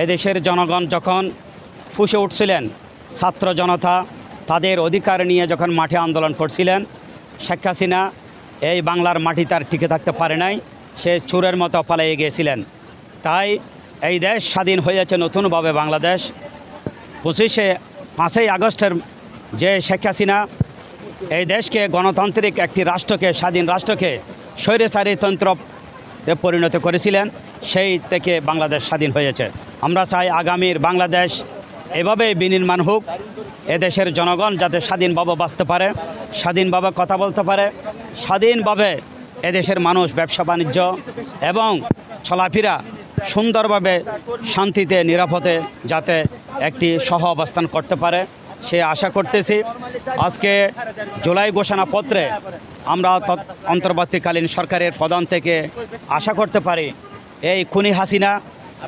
এদেশের জনগণ যখন ফুসে উঠছিলেন, ছাত্র জনতা তাদের অধিকার নিয়ে যখন মাঠে আন্দোলন করছিলেন, শেখ হাসিনা এই বাংলার মাটি তার টিকে থাকতে পারে নাই, সে চোরের মতো পালিয়ে গিয়েছিলেন। তাই এই দেশ স্বাধীন হয়েছে নতুনভাবে বাংলাদেশ। পঁচিশে, পাঁচই আগস্টের যে শেখ হাসিনা এই দেশকে গণতান্ত্রিক একটি রাষ্ট্রকে, স্বাধীন রাষ্ট্রকে স্বৈরচারীতন্ত্র পরিণত করেছিলেন, সেই থেকে বাংলাদেশ স্বাধীন হয়েছে। আমরা চাই আগামীর বাংলাদেশ এভাবেই বিনির্মাণ হোক, এদেশের জনগণ যাতে স্বাধীনভাবে বাঁচতে পারে, স্বাধীনভাবে কথা বলতে পারে, স্বাধীনভাবে এদেশের মানুষ ব্যবসা বাণিজ্য এবং চলাফেরা সুন্দরভাবে শান্তিতে, নিরাপদে যাতে একটি সহ অবস্থান করতে পারে। সে আশা করতেছি আজকে জুলাই ঘোষণাপত্রে আমরা তৎ- অন্তর্বর্তীকালীন সরকারের প্রধান থেকে আশা করতে পারি, এই খুনি হাসিনা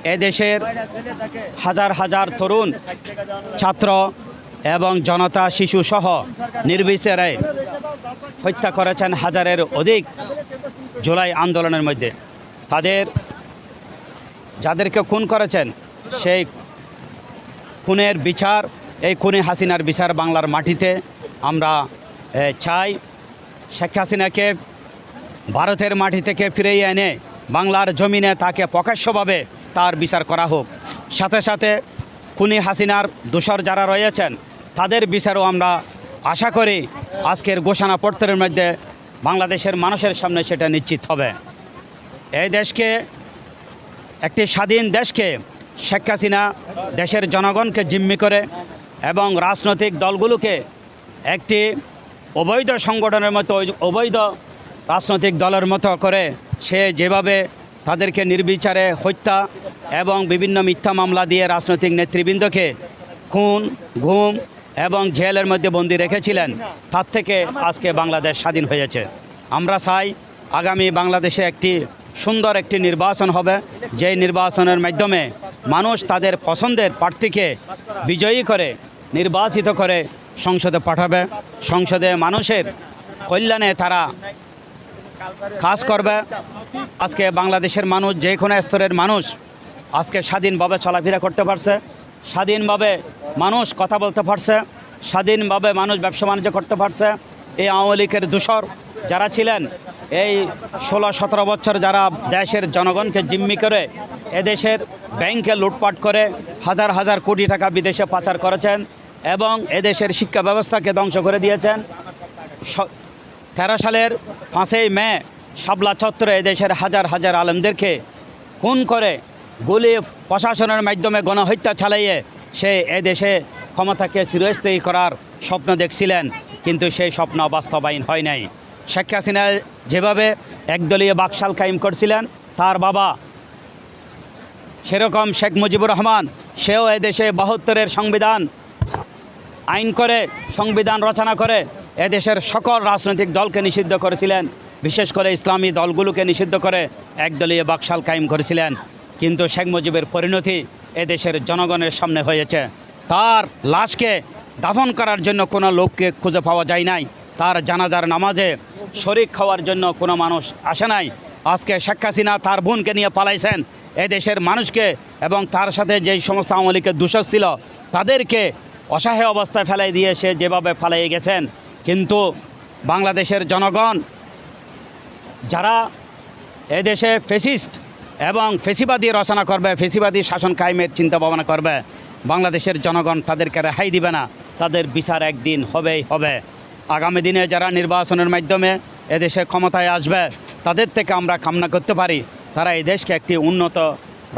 এদেশের হাজার হাজার তরুণ, ছাত্র এবং জনতা, শিশু সহ নির্বিচারে হত্যা করেছেন হাজারের অধিক জুলাই আন্দোলনের মধ্যে। তাদের, যাদেরকে খুন করেছেন, সেই খুনের বিচার এই খুনি হাসিনার বিচার বাংলার মাটিতে আমরা চাই। শেখ হাসিনাকে ভারতের মাটি থেকে ফিরিয়ে এনে বাংলার জমিনে তাকে প্রকাশ্যভাবে তার বিচার করা হোক। সাথে সাথে খুনি হাসিনার দোষর যারা রয়েছেন, তাদের বিচারও আমরা আশা করি আজকের ঘোষণাপত্রের মধ্যে বাংলাদেশের মানুষের সামনে সেটা নিশ্চিত হবে। এই দেশকে, একটি স্বাধীন দেশকে শেখ হাসিনা দেশের জনগণকে জিম্মি করে এবং রাজনৈতিক দলগুলোকে একটি অবৈধ সংগঠনের মতো, অবৈধ রাজনৈতিক দলের মতো করে সে যেভাবে তাদেরকে নির্বিচারে হত্যা এবং বিভিন্ন মিথ্যা মামলা দিয়ে রাজনৈতিক নেতৃবৃন্দকে খুন, ঘুম এবং জেলের মধ্যে বন্দি রেখেছিলেন, তার থেকে আজকে বাংলাদেশ স্বাধীন হয়েছে। আমরা চাই আগামী বাংলাদেশে একটি সুন্দর একটি নির্বাচন হবে, যেই নির্বাচনের মাধ্যমে মানুষ তাদের পছন্দের প্রার্থীকে বিজয়ী করে নির্বাচিত করে সংসদে পাঠাবে। সংসদে মানুষের কল্যাণে তারা কাজ করবে। আজকে বাংলাদেশের মানুষ, যে কোনো স্তরের মানুষ আজকে স্বাধীনভাবে চলাফেরা করতে পারছে। স্বাধীনভাবে মানুষ কথা বলতে পারছে। স্বাধীনভাবে মানুষ ব্যবসা বাণিজ্য করতে পারছে। এই আওয়ামী লীগের দূষর যারা ছিলেন, এই ষোলো সতেরো বছর যারা দেশের জনগণকে জিম্মি করে, এদেশের ব্যাংকে লুটপাট করে হাজার হাজার কোটি টাকা বিদেশে পাচার করেছেন এবং এদেশের শিক্ষা ব্যবস্থাকে ধ্বংস করে দিয়েছেন। তেরো সালের পাঁচই মে শাবলা চত্বরে এদেশের হাজার হাজার আলেমদেরকে খুন করে গুলি প্রশাসনের মাধ্যমে গণহত্যা চালাইয়ে সে এদেশে ক্ষমতাকে চিরস্থায়ী করার স্বপ্ন দেখছিলেন, কিন্তু সেই স্বপ্ন বাস্তবায়ন হয় নাই। শেখ হাসিনা যেভাবে একদলীয় বাকশাল কায়েম করছিলেন, তার বাবা সেরকম শেখ মুজিবুর রহমান, সেও এদেশে বাহাত্তরের সংবিধান আইন করে, সংবিধান রচনা করে, এদেশের সকল রাজনৈতিক দলকে নিষিদ্ধ করেছিলেন। বিশেষ করে ইসলামী দলগুলোকে নিষিদ্ধ করে একদলীয় বাকশাল কায়েম করেছিলেন। কিন্তু শেখ মুজিবের পরিণতি এদেশের জনগণের সামনে হয়েছে। তার লাশকে দাফন করার জন্য কোনো লোককে খুঁজে পাওয়া যায় নাই। তার জানাজার নামাজে শরিক খাওয়ার জন্য কোনো মানুষ আসে নাই। আজকে শেখ হাসিনা তার বোনকে নিয়ে পালাইছেন। এদেশের মানুষকে এবং তার সাথে যেই সমস্ত আওয়ামী লীগের দূষক ছিল, তাদেরকে অসহায় অবস্থায় ফেলাই দিয়ে সে যেভাবে ফেলাই গেছেন, কিন্তু বাংলাদেশের জনগণ, যারা এদেশে ফেসিস্ট এবং ফেসিবাদী রচনা করবে, ফেসিবাদী শাসন কায়েমের চিন্তা ভাবনা করবে, বাংলাদেশের জনগণ তাদেরকে রেহাই দিবে না, তাদের বিচার একদিন হবেই হবে। আগামী দিনে যারা নির্বাচনের মাধ্যমে এদেশে ক্ষমতায় আসবে, তাদের থেকে আমরা কামনা করতে পারি, তারা এই দেশকে একটি উন্নত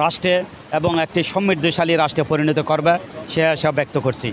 রাষ্ট্রে এবং একটি সমৃদ্ধশালী রাষ্ট্রে পরিণত করবে সে আশা ব্যক্ত করছি।